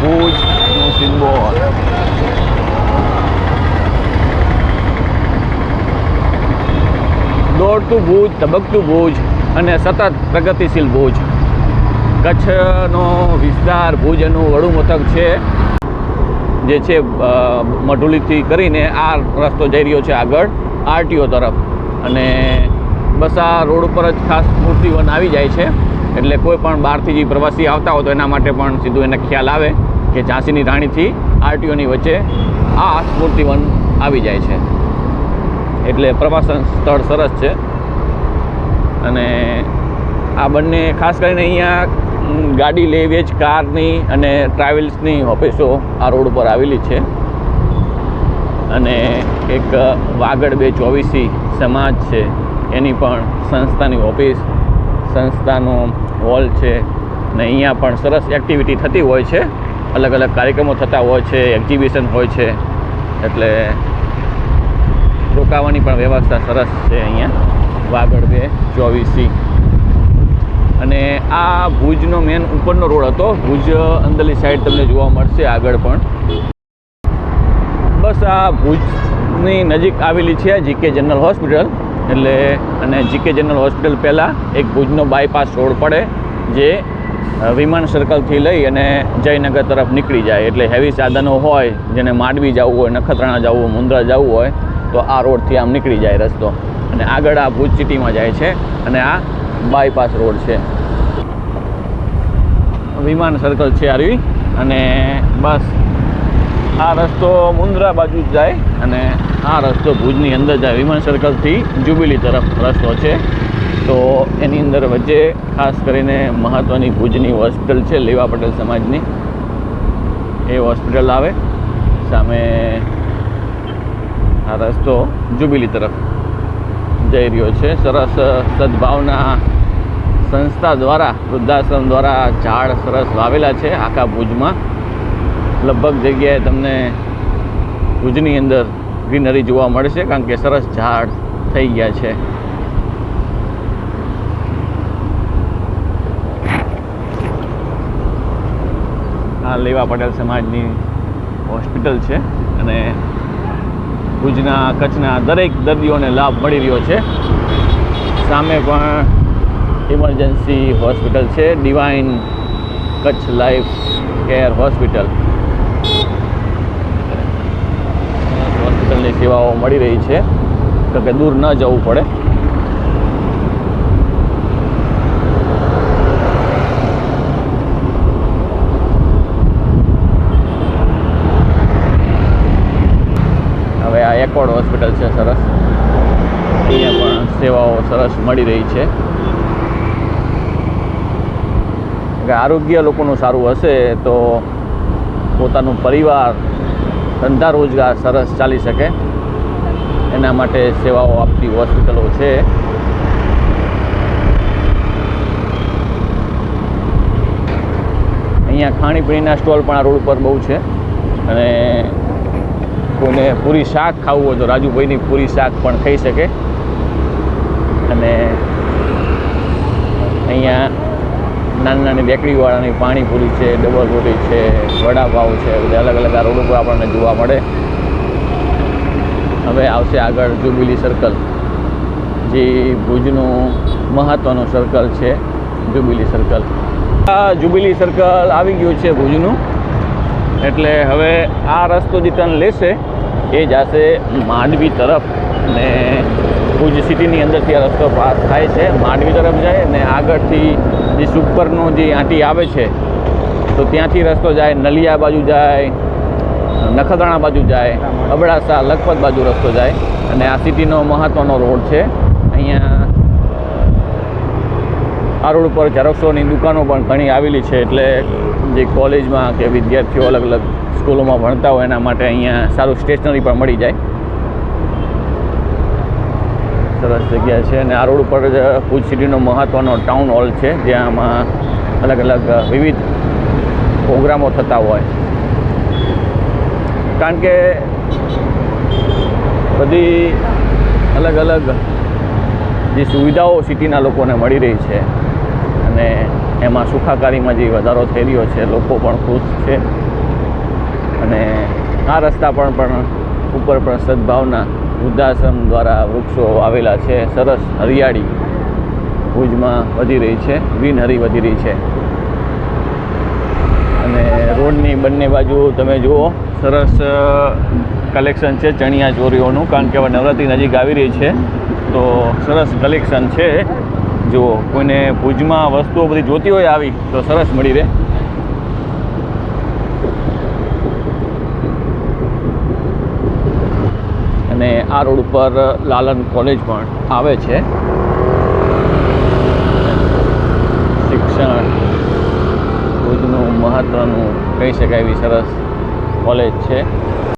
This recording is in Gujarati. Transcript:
ભુજનું સિમ્બોલ દોડતું ભુજ ધબકતું ભુજ અને સતત પ્રગતિશીલ ભુજ કચ્છનો વિસ્તાર ભુજ એનું વડું મથક છે જે છે મઢુલીથી કરીને આ રસ્તો જઈ રહ્યો છે આગળ આરટીઓ તરફ અને બસ આ રોડ ઉપર જ ખાસ મૂર્તિવન આવી જાય છે એટલે કોઈ પણ બહારથી જે પ્રવાસી આવતા હોય તો એના માટે પણ સીધું એને ખ્યાલ આવે કે ઝાંસીની રાણીથી આરટીઓની વચ્ચે આ સ્મૂર્તિવન આવી જાય છે. એટલે પ્રવાસન સ્થળ સરસ છે. અને આ બંને ખાસ કરીને અહીંયા ગાડી લે, વેચ, કારની અને ટ્રાવેલ્સની ઓફિસો આ રોડ ઉપર આવેલી છે. અને એક વાગડ બે ચોવીસી સમાજ છે. એની પણ સંસ્થાની ઓફિસ, સંસ્થાનો હોલ છે. ને અહીંયા પણ સરસ એક્ટિવિટી થતી હોય છે. અલગ અલગ કાર્યક્રમો થતા હોય છે એક્ઝિબિશન હોય છે, એટલે રોકાવાની પણ વ્યવસ્થા સરસ છે અહીંયા, વાગડ બે, ચોવીસી અને આ ભુજનો મેન ઉપરનો રોડ હતો, ભુજ અંદરની સાઈડ તમને જોવા મળશે આગળ પણ. બસ આ ભુજની નજીક આવેલી છે જીકે જનરલ હોસ્પિટલ, એટલે અને જીકે જનરલ હોસ્પિટલ પહેલાં એક ભુજનો બાયપાસ રોડ પડે, જે વિમાન સર્કલથી લઈ અને જયનગર તરફ નીકળી જાય. એટલે હેવી સાધનો હોય, જેને માંડવી જવું હોય, નખત્રાણા જવું હોય મુન્દ્રા જવું હોય, તો આ રોડથી આમ નીકળી જાય રસ્તો. અને આગળ આ ભુજ સિટીમાં જાય છે અને આ બાયપાસ રોડ છે. વિમાન સર્કલ છે આવી અને બસ આ રસ્તો મુન્દ્રા બાજુ જાય અને આ રસ્તો ભુજની અંદર જાય. વિમાન સર્કલથી જુબિલી તરફ રસ્તો છે. તો એની અંદર વચ્ચે ખાસ કરીને મહત્ત્વની ભુજની હોસ્પિટલ છે, લેવા પટેલ સમાજની. એ હોસ્પિટલ આવે. સામે આ રસ્તો જુબિલી તરફ જઈ રહ્યો છે. સરસ સદભાવના સંસ્થા દ્વારા, વૃદ્ધાશ્રમ દ્વારા ઝાડ સરસ વાવેલા છે આખા ભુજમાં. લગભગ જગ્યાએ તમને ભુજની અંદર ગ્રીનરી જોવા મળશે કારણ કે સરસ ઝાડ થઈ ગયા છે. આ લેવા પટેલ સમાજની હોસ્પિટલ છે અને ભુજના કચ્છના દરેક દર્દીઓને લાભ મળી રહ્યો છે. સામે પણ ઇમરજન્સી હોસ્પિટલ છે Divine Kutch Life Care Hospital હોસ્પિટલની સેવાઓ મળી રહી છે, તો કે દૂર ન જવું પડે. હવે આ એકોર્ડ હોસ્પિટલ છે સરસ. અહીંયા પણ સેવાઓ સરસ મળી રહી છે. આરોગ્ય લોકોનું સારું હશે તો પોતાનું પરિવાર ધંધા રોજગાર સરસ ચાલી શકે. એના માટે સેવાઓ આપતી હોસ્પિટલો છે. અહીંયા ખાણીપીણીના સ્ટોલ પણ આ રોડ ઉપર બહુ છે. અને કોઈને પૂરી શાક ખાવું હોય તો રાજુભાઈની પૂરી શાક પણ ખાઈ શકે. અને અહીંયા નાની નાની બેકરીવાળાની પાણીપુરી છે ડબલ રોટી છે, વડાપાવ છે, બધા અલગ અલગ આ રોડ ઉપર આપણને જોવા મળે. હવે આવશે આગળ જુબિલી સર્કલ જે ભુજનું મહત્ત્વનું સર્કલ છે જુબિલી સર્કલ આ જુબિલી સર્કલ આવી ગયું છે ભુજનું. એટલે હવે આ રસ્તો જે તને લેશે, એ જશે માંડવી તરફ. ને ભુજ સિટીની અંદરથી આ રસ્તો પાસ થાય છે. માંડવી તરફ જાય ને આગળથી જે સુપરનો જે આંટી આવે છે, તો ત્યાંથી રસ્તો જાય, નલિયા બાજુ જાય, નખત્રાણા બાજુ જાય, અબડાસા લખપત બાજુ રસ્તો જાય અને આ સિટીનો મહત્ત્વનો રોડ છે. અહીંયા આ રોડ ઉપર ઝેરોક્ષોની દુકાનો પણ ઘણી આવેલી છે એટલે જે કોલેજમાં કે વિદ્યાર્થીઓ અલગ અલગ સ્કૂલોમાં ભણતા હોય એના માટે અહીંયા સારું સ્ટેશનરી પણ મળી જાય. સરસ જગ્યા છે અને આ રોડ ઉપર ભુજ સિટીનો મહત્ત્વનો ટાઉન હોલ છે, જ્યાંમાં અલગ અલગ વિવિધ પ્રોગ્રામો થતા હોય. કારણ કે બધી અલગ અલગ જે સુવિધાઓ સિટીના લોકોને મળી રહી છે અને એમાં સુખાકારીમાં જે વધારો થઈ રહ્યો છે, લોકો પણ ખુશ છે. અને આ રસ્તા પણ પણ ઉપર પણ સદભાવના વૃદ્ધાશ્રમ દ્વારા વૃક્ષો આવેલા છે. સરસ હરિયાળી ભુજમાં વધી રહી છે. ગ્રીનહરી વધી રહી છે. અને રોડની બંને બાજુ તમે જુઓ, સરસ કલેક્શન છે ચણિયા ચોરીઓનું. કારણ કે હવે નવરાત્રિ નજીક આવી રહી છે, તો સરસ કલેક્શન છે. જુઓ, કોઈને ભુજમાં વસ્તુઓ બધી જોતી હોય આવી, તો સરસ મળી રહે. અને આ રોડ ઉપર લાલન કોલેજ પણ આવે છે. શિક્ષણ ભુજનું મહત્ત્વનું કહી શકાય એવી સરસ કોલેજ છે.